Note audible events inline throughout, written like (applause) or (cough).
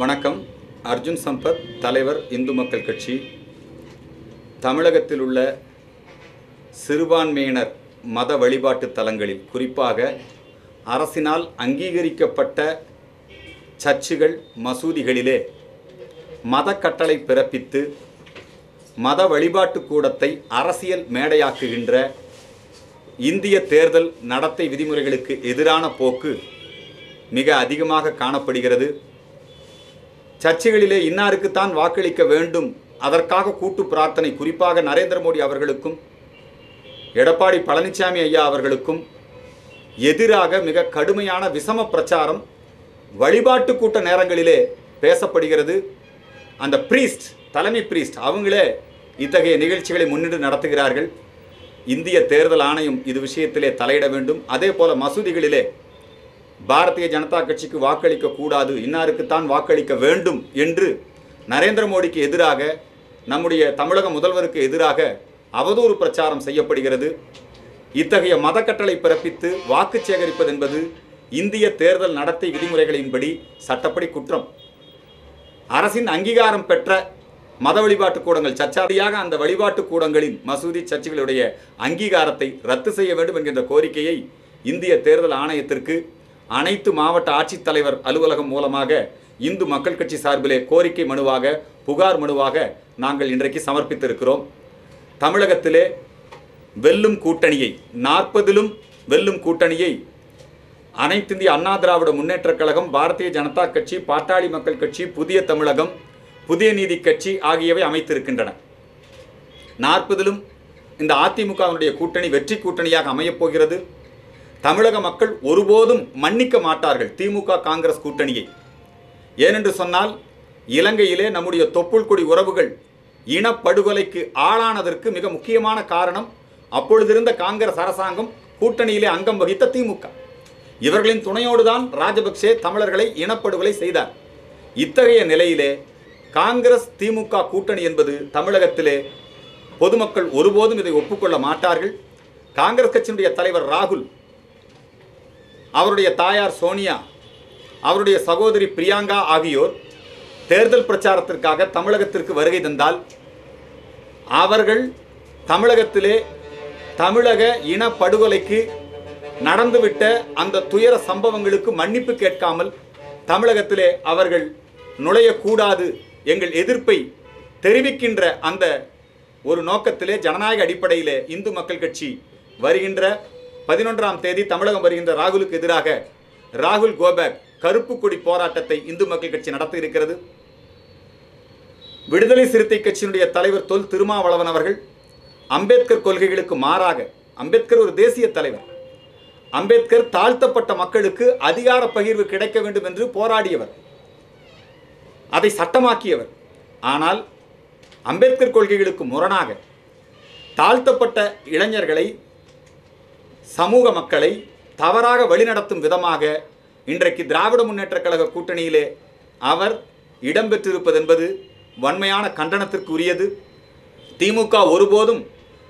வணக்கம். அர்ஜுன் சம்பத் தலைவர் இந்து மக்கள் கட்சி. தமிழகத்தில் உள்ள சிறுபான்மையினர் மத வழிபாட்டு தலங்களில் குறிப்பாக அரசினால் அங்கீகரிக்கப்பட்ட சர்ச்சுகள் மசூதிகளிலே மத கட்டளை பிறப்பித்து மத வழிபாட்டு கூடத்தை அரசியல் மேடையாக்குகின்ற இந்திய தேர்தல் நடத்தை விதிமுறைகளுக்கு எதிரான போக்கு மிக அதிகமாக காணப்படுகிறது. சர்ச்சைகளிலே இன்னாருக்குத்தான் வாக்களிக்க வேண்டும். அதற்காக கூட்டு பிரார்த்தனை குறிப்பாக நரேந்திர மோடி அவர்களுக்கும் எடப்பாடி பழனிசாமி ஐயா அவர்களுக்கும் எதிராக மிக கடுமையான விசம பிரச்சாரம் வழிபாட்டு கூட்ட நேரங்களிலே பேசப்படுகிறது. அந்த பிரீஸ்ட் தலைமை பிரீஸ்ட் அவங்களே இத்தகைய நிகழ்ச்சிகளை முன்னிட்டு நடத்துகிறார்கள். இந்திய தேர்தல் ஆணையம் இது விஷயத்திலே தலையிட வேண்டும். அதே போல மசூதிகளிலே பாரதிய ஜனதா கட்சிக்கு வாக்களிக்க கூடாது இன்னாருக்குத்தான் வாக்களிக்க வேண்டும் என்று நரேந்திர மோடிக்கு எதிராக நம்முடைய தமிழக முதல்வருக்கு எதிராக அவதூறு பிரச்சாரம் செய்யப்படுகிறது. இத்தகைய மதக்கட்டளை பிறப்பித்து வாக்கு சேகரிப்பது என்பது இந்திய தேர்தல் நடத்தை விதிமுறைகளின்படி சட்டப்படி குற்றம். அரசின் அங்கீகாரம் பெற்ற மத வழிபாட்டு கூடங்கள் சர்ச்சாதியாக அந்த வழிபாட்டு கூடங்களின் மசூதி சர்ச்சுகளுடைய அங்கீகாரத்தை ரத்து செய்ய வேண்டும் என்கின்ற கோரிக்கையை இந்திய தேர்தல் ஆணையத்திற்கு அனைத்து மாவட்ட ஆட்சித்தலைவர் அலுவலகம் மூலமாக இந்து மக்கள் கட்சி சார்பிலே கோரிக்கை மனுவாக புகார் மனுவாக நாங்கள் இன்றைக்கு சமர்ப்பித்திருக்கிறோம். தமிழகத்திலே வெல்லும் கூட்டணியை நாற்பதிலும் வெல்லும் கூட்டணியை அனைத்திந்திய அண்ணா திராவிட முன்னேற்றக் கழகம் பாரதிய ஜனதா கட்சி பாட்டாளி மக்கள் கட்சி புதிய தமிழகம் புதிய நீதி கட்சி ஆகியவை அமைத்திருக்கின்றன. நாற்பதிலும் இந்த அதிமுகவினுடைய கூட்டணி வெற்றி கூட்டணியாக அமையப் போகிறது. தமிழக மக்கள் ஒருபோதும் மன்னிக்க மாட்டார்கள் திமுக காங்கிரஸ் கூட்டணியை. ஏனென்று சொன்னால் இலங்கையிலே நம்முடைய தொப்புள் கொடி உறவுகள் இனப்படுகொலைக்கு ஆளானதற்கு மிக முக்கியமான காரணம் அப்பொழுதிருந்த காங்கிரஸ் அரசாங்கம் கூட்டணியிலே அங்கம் வகித்த திமுக. இவர்களின் துணையோடு தான் ராஜபக்சே தமிழர்களை இனப்படுகொலை செய்தார். இத்தகைய நிலையிலே காங்கிரஸ் திமுக கூட்டணி என்பது தமிழகத்திலே பொதுமக்கள் ஒருபோதும் இதை ஒப்புக்கொள்ள மாட்டார்கள். காங்கிரஸ் கட்சியினுடைய தலைவர் ராகுல் அவருடைய தாயார் சோனியா அவருடைய சகோதரி பிரியங்கா ஆகியோர் தேர்தல் பிரச்சாரத்திற்காக தமிழகத்திற்கு வருகை தந்தால் அவர்கள் தமிழகத்திலே தமிழக இனப்படுகொலைக்கு நடந்துவிட்ட அந்த துயர சம்பவங்களுக்கு மன்னிப்பு கேட்காமல் தமிழகத்திலே அவர்கள் நுழையக்கூடாது எங்கள் எதிர்ப்பை தெரிவிக்கின்ற அந்த ஒரு நோக்கத்திலே ஜனநாயக அடிப்படையிலே இந்து மக்கள் கட்சி வருகின்ற பதினொன்றாம் தேதி தமிழகம் வருகின்ற ராகுலுக்கு எதிராக ராகுல் கோபேக் கருப்பு கொடி போராட்டத்தை இந்து மக்கள் கட்சி நடத்த இருக்கிறது. விடுதலை சிறுத்தை கட்சியினுடைய தலைவர் தொல் திருமாவளவன் அவர்கள் அம்பேத்கர் கொள்கைகளுக்கு மாறாக அம்பேத்கர் ஒரு தேசிய தலைவர். அம்பேத்கர் தாழ்த்தப்பட்ட மக்களுக்கு அதிகார பகிர்வு கிடைக்க வேண்டும் என்று போராடியவர். அதை சட்டமாக்கியவர். ஆனால் அம்பேத்கர் கொள்கைகளுக்கு முரணாக தாழ்த்தப்பட்ட இளைஞர்களை சமூக மக்களை தவறாக வழிநடத்தும் விதமாக இன்றைக்கு திராவிட முன்னேற்ற கழக கூட்டணியிலே அவர் இடம்பெற்றிருப்பது என்பது வன்மையான கண்டனத்திற்கு உரியது திமுக ஒருபோதும்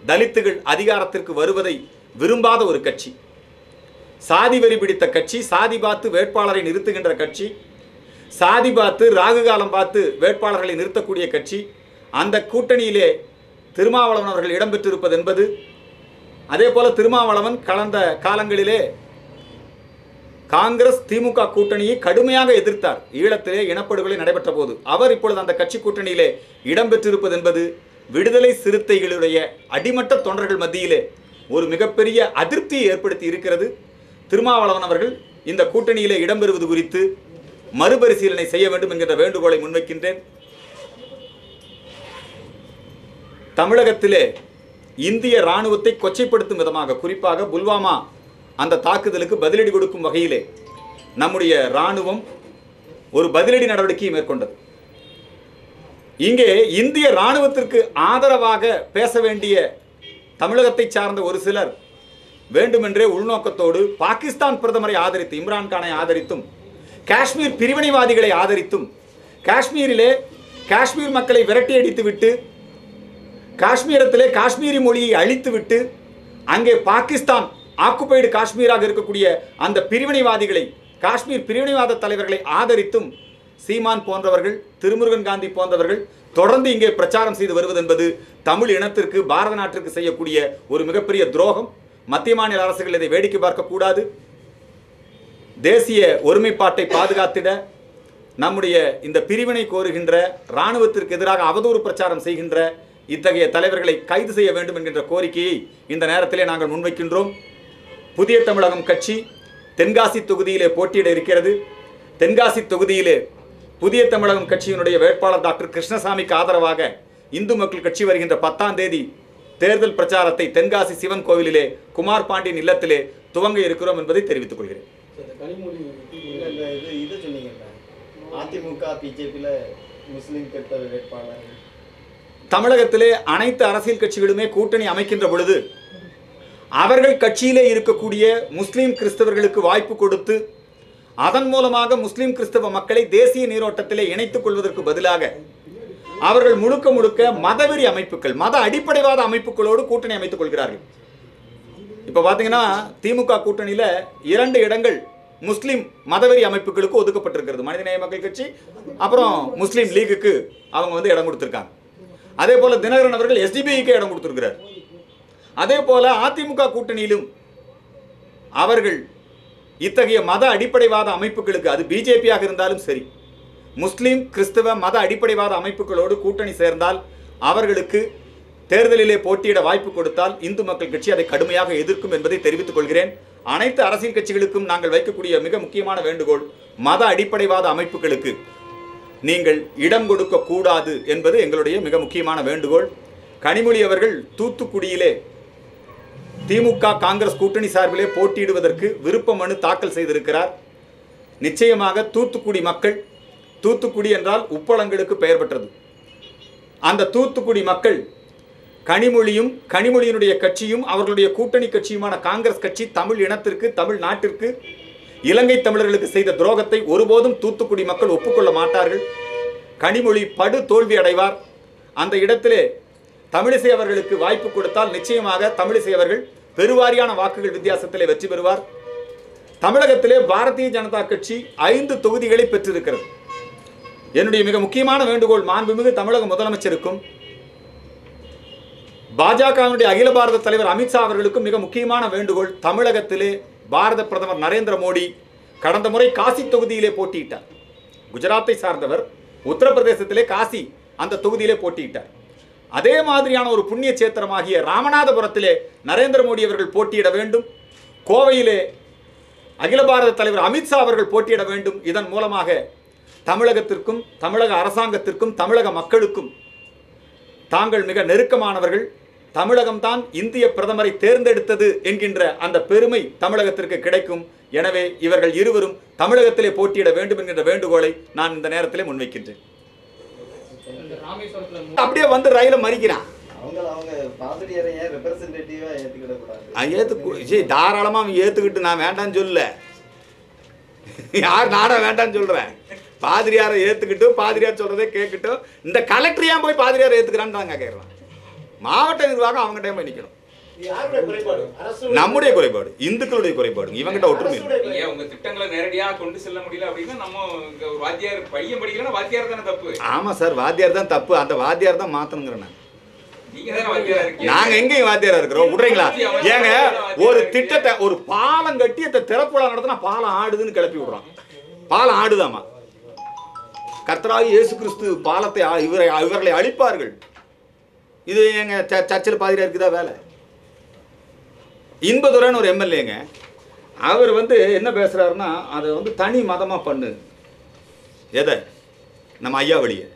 தலித்துகள் அதிகாரத்திற்கு வருவதை விரும்பாத ஒரு கட்சி. சாதி வெறி பிடித்த கட்சி சாதி பார்த்து வேட்பாளரை நிறுத்துகின்ற கட்சி சாதி பார்த்து ராகு காலம் பார்த்து வேட்பாளர்களை நிறுத்தக்கூடிய கட்சி அந்த கூட்டணியிலே திருமாவளவன் அவர்கள் இடம்பெற்றிருப்பது என்பது அதே போல திருமாவளவன் கலந்த காலங்களிலே காங்கிரஸ் திமுக கூட்டணியை கடுமையாக எதிர்த்தார். ஈழத்திலே இனப்படுகொலை நடைபெற்ற போது அவர் இப்பொழுது அந்த கட்சி கூட்டணியிலே இடம்பெற்றிருப்பது என்பது விடுதலை சிறுத்தைகளுடைய அடிமட்ட தொண்டர்கள் மத்தியிலே ஒரு மிகப்பெரிய அதிருப்தியை ஏற்படுத்தி இருக்கிறது. திருமாவளவன் அவர்கள் இந்த கூட்டணியிலே இடம்பெறுவது குறித்து மறுபரிசீலனை செய்ய வேண்டும் என்கிற வேண்டுகோளை முன்வைக்கின்றேன். தமிழகத்திலே இந்திய இராணுவத்தை கொச்சைப்படுத்தும் விதமாக குறிப்பாக புல்வாமா அந்த தாக்குதலுக்கு பதிலடி கொடுக்கும் வகையிலே நம்முடைய இராணுவம் ஒரு பதிலடி நடவடிக்கையை மேற்கொண்டது. இங்கே இந்திய இராணுவத்திற்கு ஆதரவாக பேச வேண்டிய தமிழகத்தை சார்ந்த ஒரு சிலர் வேண்டுமென்றே உள்நோக்கத்தோடு பாகிஸ்தான் பிரதமரை ஆதரித்து இம்ரான்கானை ஆதரித்தும் காஷ்மீர் பிரிவினைவாதிகளை ஆதரித்தும் காஷ்மீரிலே காஷ்மீர் மக்களை விரட்டி அடித்துவிட்டு காஷ்மீரத்திலே காஷ்மீரி மொழியை அழித்துவிட்டு அங்கே பாகிஸ்தான் ஆக்குபைடு காஷ்மீராக இருக்கக்கூடிய அந்த பிரிவினைவாதிகளை காஷ்மீர் பிரிவினைவாத தலைவர்களை ஆதரித்தும் சீமான் போன்றவர்கள் திருமுருகன் காந்தி போன்றவர்கள் தொடர்ந்து இங்கே பிரச்சாரம் செய்து வருவது என்பது தமிழ் இனத்திற்கு பாரத நாட்டிற்கு செய்யக்கூடிய ஒரு மிகப்பெரிய துரோகம். மத்திய மாநில அரசுகள் இதை வேடிக்கை பார்க்கக்கூடாது தேசிய ஒருமைப்பாட்டை பாதுகாத்திட நம்முடைய இந்த பிரிவினை கோருகின்ற இராணுவத்திற்கு எதிராக அவதூறு பிரச்சாரம் செய்கின்ற இத்தகைய தலைவர்களை கைது செய்ய வேண்டும் என்கின்ற கோரிக்கையை இந்த நேரத்திலே நாங்கள் முன்வைக்கின்றோம். புதிய தமிழகம் கட்சி தென்காசி தொகுதியிலே போட்டியிட இருக்கிறது. தென்காசி தொகுதியிலே புதிய தமிழகம் கட்சியினுடைய வேட்பாளர் டாக்டர் கிருஷ்ணசாமிக்கு ஆதரவாக இந்து மக்கள் கட்சி வருகின்ற பத்தாம் தேதி தேர்தல் பிரச்சாரத்தை தென்காசி சிவன் கோவிலிலே குமார் பாண்டியன் இல்லத்திலே துவங்க இருக்கிறோம் என்பதை தெரிவித்துக் கொள்கிறேன். அதிமுக பிஜேபியில் முஸ்லீம் கட்ட வேட்பாளர். தமிழகத்திலே அனைத்து அரசியல் கட்சிகளுமே கூட்டணி அமைக்கின்ற பொழுது அவர்கள் கட்சியிலே இருக்கக்கூடிய முஸ்லீம் கிறிஸ்தவர்களுக்கு வாய்ப்பு கொடுத்து அதன் மூலமாக முஸ்லீம் கிறிஸ்தவ மக்களை தேசிய நீரோட்டத்திலே இணைத்துக் கொள்வதற்கு பதிலாக அவர்கள் முழுக்க முழுக்க மதவெறி அமைப்புகள் மத அடிப்படைவாத அமைப்புகளோடு கூட்டணி அமைத்துக் கொள்கிறார்கள். இப்போ பார்த்தீங்கன்னா திமுக கூட்டணியில் இரண்டு இடங்கள் முஸ்லீம் மதவெறி அமைப்புகளுக்கு ஒதுக்கப்பட்டிருக்கிறது. மனிதநேய மக்கள் கட்சி அப்புறம் முஸ்லீம் லீகுக்கு அவங்க வந்து இடம் கொடுத்துருக்காங்க. அதே போல தினகரன் அவர்கள் எஸ்டிபிஐக்கு இடம் கொடுத்திருக்கிறார். அதே போல அதிமுக கூட்டணியிலும் அவர்கள் இத்தகைய மத அடிப்படைவாத அமைப்புகளுக்கு அது பிஜேபியாக இருந்தாலும் சரி முஸ்லீம் கிறிஸ்தவ மத அடிப்படைவாத அமைப்புகளோடு கூட்டணி சேர்ந்தால் அவர்களுக்கு தேர்தலிலே போட்டியிட வாய்ப்பு கொடுத்தால் இந்து மக்கள் கட்சி அதை கடுமையாக எதிர்க்கும் என்பதை தெரிவித்துக் கொள்கிறேன். அனைத்து அரசியல் கட்சிகளுக்கும் நாங்கள் வைக்கக்கூடிய மிக முக்கியமான வேண்டுகோள் மத அடிப்படைவாத அமைப்புகளுக்கு நீங்கள் இடம் கொடுக்க கூடாது என்பது எங்களுடைய மிக முக்கியமான வேண்டுகோள். கனிமொழி அவர்கள் தூத்துக்குடியிலே திமுக காங்கிரஸ் கூட்டணி சார்பிலே போட்டியிடுவதற்கு விருப்ப மனு தாக்கல் செய்திருக்கிறார். நிச்சயமாக தூத்துக்குடி மக்கள் தூத்துக்குடி என்றால் உப்பளங்களுக்கு பெயர் பெற்றது. அந்த தூத்துக்குடி மக்கள் கனிமொழியும் கனிமொழியினுடைய கட்சியும் அவர்களுடைய கூட்டணி கட்சியுமான காங்கிரஸ் கட்சி தமிழ் இனத்திற்கு தமிழ் நாட்டிற்கு இலங்கை தமிழர்களுக்கு செய்த துரோகத்தை ஒருபோதும் தூத்துக்குடி மக்கள் ஒப்புக்கொள்ள மாட்டார்கள். கனிமொழி படு தோல்வி அடைவார். அந்த இடத்திலே தமிழிசை அவர்களுக்கு வாய்ப்பு கொடுத்தால் நிச்சயமாக தமிழிசை அவர்கள் பெருவாரியான வாக்குகள் வித்தியாசத்திலே வெற்றி பெறுவார். தமிழகத்திலே பாரதிய ஜனதா கட்சி ஐந்து தொகுதிகளை பெற்றிருக்கிறது. என்னுடைய மிக முக்கியமான வேண்டுகோள் மாண்புமிகு தமிழக முதலமைச்சருக்கும் பாஜகவினுடைய அகில பாரத தலைவர் அமித்ஷா அவர்களுக்கும் மிக முக்கியமான வேண்டுகோள் தமிழகத்திலே பாரத பிரதமர் நரேந்திர மோடி கடந்த முறை காசி தொகுதியிலே போட்டியிட்டார். குஜராத்தை சார்ந்தவர் உத்தரப்பிரதேசத்திலே காசி அந்த தொகுதியிலே போட்டியிட்டார். அதே மாதிரியான ஒரு புண்ணிய சேத்திரமாகிய ராமநாதபுரத்திலே நரேந்திர மோடி அவர்கள் போட்டியிட வேண்டும். கோவையிலே அகில பாரத தலைவர் அமித்ஷா அவர்கள் போட்டியிட வேண்டும். இதன் மூலமாக தமிழகத்திற்கும் தமிழக அரசாங்கத்திற்கும் தமிழக மக்களுக்கும் தாங்கள் மிக நெருக்கமானவர்கள். தமிழகம்தான் இந்திய பிரதமரை தேர்ந்தெடுத்தது என்கின்ற அந்த பெருமை தமிழகத்திற்கு கிடைக்கும். எனவே இவர்கள் இருவரும் தமிழகத்திலே போட்டியிட வேண்டும் என்கின்ற வேண்டுகோளை நான் இந்த நேரத்திலே முன்வைக்கின்றேன். அப்படியே வந்து ரயில மறிக்கிறான். கூடாது அவன் ஏத்து சரி தாராளமாக அவன் ஏற்றுக்கிட்டு நான் வேண்டாம்னு சொல்லல. யார் நானும் வேண்டாம்னு சொல்கிறேன் பாதிரியாரை ஏற்றுக்கிட்டு பாதிரியார் சொல்கிறதே கேட்கட்டும். இந்த கலெக்டர் ஏன் போய் பாதிரியாரை ஏற்றுக்கிறான்னு தான் கேட்குறான் மாவட்ட நிர்வாகம் அவங்க டைம் நிற்கணும் நம்முடைய குறைபாடு இந்துக்களுடைய குறைபாடு இவங்கிட்ட ஒற்றுமை உங்க திட்டங்களை நேரடியா கொண்டு செல்ல முடியல அப்படின்னா நம்ம வாத்தியார் பையன் படிக்கலன்னா வாத்தியார் தானே தப்பு. ஆமாம் சார் வாத்தியார் தான் தப்பு. அந்த வாத்தியார் தான் மாற்றணுங்கிறேன் நான். நீங்க தானே வாத்தியாரா இருக்கிறோம்? விடுறீங்களா? ஏங்க ஒரு திட்டத்தை ஒரு பாலம் கட்டி அந்த திறப்புழா நடத்தினா பாலம் ஆடுதுன்னு கிளப்பி விடுறான். பாலம் ஆடுதாமா? கர்த்தராகி இயேசு கிறிஸ்து பாலத்தை இவரை இவர்களை அழிப்பார்கள். இது எங்க ச- சர்ச்சில் பாதிரியா இருக்குதா வேலை? இன்பதுரன் ஒரு எம்எல்ஏங்க. அவர் வந்து என்ன பேசுறாருன்னா அதை வந்து தனி மதமா பண்ணு. எதை? நம்ம ஐயா வழியை.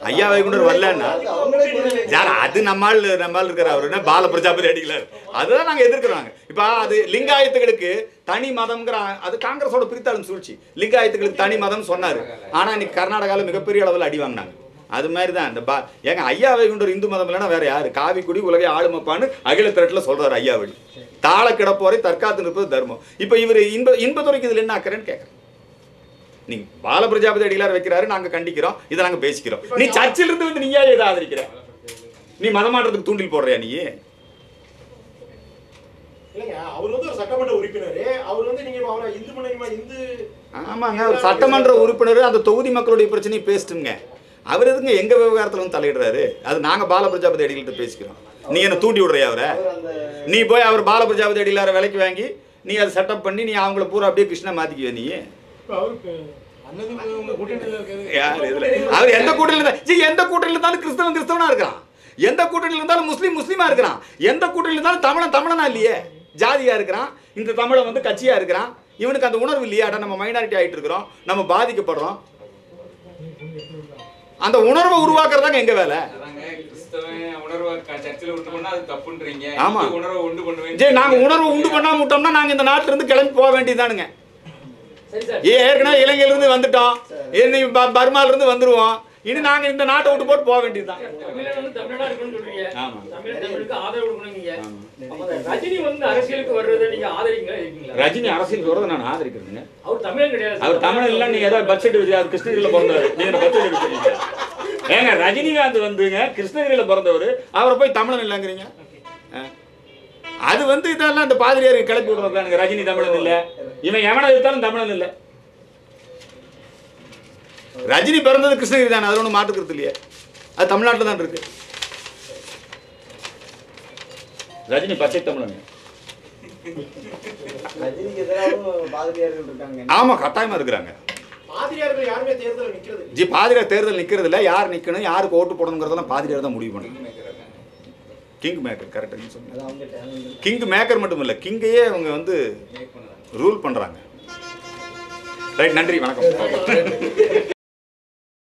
ஐயா வைகுண்டர் வரலன்னா அது யார் அது நம்மால் நம்மால் இருக்கிற அவர் என்ன பால பிரஜாபதி அடிக்கலார். அதுதான் நாங்க எதிர்க்கிறாங்க இப்ப அது லிங்காயத்துகளுக்கு தனி மதம்ங்கிற அது காங்கிரஸோட பிரித்தாளும் சூழ்ச்சி. லிங்காயத்துகளுக்கு தனி மதம் சொன்னாரு. ஆனா இன்னைக்கு கர்நாடகாவில் மிகப்பெரிய அளவில் அடி வாங்கினாங்க. அது மாதிரி தான் இந்த பா ஏங்க ஐயா வைகுண்டர் இந்து மதம் இல்லைன்னா வேற யாரு? காவிக்குடி உலகை ஆளுமப்பான்னு அகில திரட்டில் சொல்றாரு ஐயா வழி தாள கிடப்போரை தற்காத்து நிற்பது தர்மம். இப்போ இவர் இன்ப இன்பத்துறைக்கு இதில் என்ன ஆக்குறேன்னு கேட்குறேன் நீங்க பால பிரஜாபதி அடிகளார் வைக்கிறாரு நாங்க கண்டிக்கிறோம். இதை நாங்க பேசிக்கிறோம். நீ சர்ச்சில் இருந்து வந்து நீயா இதை ஆதரிக்கிற? நீ மதமாற்றத்துக்கு தூண்டில் போடுறியா நீ? சட்டமன்ற உறுப்பினர். அந்த தொகுதி மக்களுடைய பிரச்சனையை பேசிட்டுங்க அவர் எதுங்க எங்க விவகாரத்துல வந்து தலையிடுறாரு? அது நாங்க பாலபிரஜாபதி அடிகளிட்ட அடிகள்கிட்ட பேசிக்கிறோம். நீ என்ன தூண்டி விடுறியா அவரை? நீ போய் அவர் பாலபிரஜாபதி அடியிலார விலைக்கு வாங்கி நீ அதை செட்டப் பண்ணி நீ அவங்கள பூரா அப்படியே கிருஷ்ணா மாத்திக்குவ நீ? யார் அவர் எந்த கூட்டணியில் இருந்தா எந்த கூட்டணியில் இருந்தாலும் கிறிஸ்தவன் கிறிஸ்தவனா இருக்கிறான் எந்த கூட்டணியில் இருந்தாலும் முஸ்லீம் முஸ்லீமா இருக்கிறான். எந்த கூட்டணியில் இருந்தாலும் தமிழன் தமிழனா இல்லையே. ஜாதியா இருக்கிறான். இந்த தமிழன் வந்து கட்சியா இருக்கிறான். இவனுக்கு அந்த உணர்வு இல்லையா நம்ம மைனாரிட்டி ஆயிட்டு இருக்கிறோம். நம்ம பாதிக்கப்படுறோம். அந்த உணர்வை உருவாக்குறதாங்க எங்க வேலை? ஆமா. இந்து உணர்வை உண்டு பண்ணுவேன் ஜி நாங்க உணர்வை உண்டு பண்ணாம விட்டோம்னா நாங்க இந்த நாட்டுல இருந்து கிளம்பி போக வேண்டியதுதானுங்க. சரி சார். ஏ ஏற்கனவே இலங்கையில இருந்து வந்துட்டோம் பர்மால இருந்து வந்துருவோம். இனி நாங்க இந்த நாட்டை விட்டு போட்டு போக வேண்டியதுதான். தமிழ் அந்த ரஜினி வந்து அரசியலுக்கு வர்றதை நீங்க இருக்கீங்களா ரஜினி அரசியல் வரதை நான் ஆதரிக்கிறேங்க அவர் தமிழன் கிடையாது. அவர் தமிழ் இல்ல நீங்க ஏதாவது பட்ஜெட் வச்சு அது கிருஷ்ணகிரியில பிறந்தவர். நீங்க பட்ஜெட் வச்சுருக்கீங்க ஏங்க ரஜினிகாந்த் வந்துங்க கிருஷ்ணகிரியில பிறந்தவர். அவரை போய் தமிழன் இல்லைங்கிறீங்க. அது வந்து இதெல்லாம் இந்த பாதிரியார் கிளப்பி விடுறதானுங்க ரஜினி தமிழன் இல்ல. இவன் எவனை எடுத்தாலும் தமிழன் இல்ல. ரஜினி பிறந்தது கிருஷ்ணகிரி தானே அது ஒன்றும் மாற்றுக்கிறது இல்லையே. அது தமிழ்நாட்டில் தான் இருக்கு. ரஜினி பச்சை தமிழன். ரஜினிக்கு எதிராகவும் பாதிரியார்கள் இருக்காங்க. ஆமா கட்டாயமா இருக்கிறாங்க. பாதிரியார்கள் யாருமே தேர்தல் நிக்கிறது இல்லை. ஜி பாதிரியார் தேர்தல் நிக்கிறது இல்ல யார் நிக்கணும் யாருக்கு ஓட்டு போடணுங்கிறதெல்லாம் பாதிரியார் தான் முடிவு பண்ணணும். கிங் மேக்கர் கரெக்டாக சொன்னீங்க. கிங் மேக்கர் மட்டும் இல்ல கிங்கையே அவங்க வந்து ரூல் பண்றாங்க. ரைட் நன்றி வணக்கம். (laughs)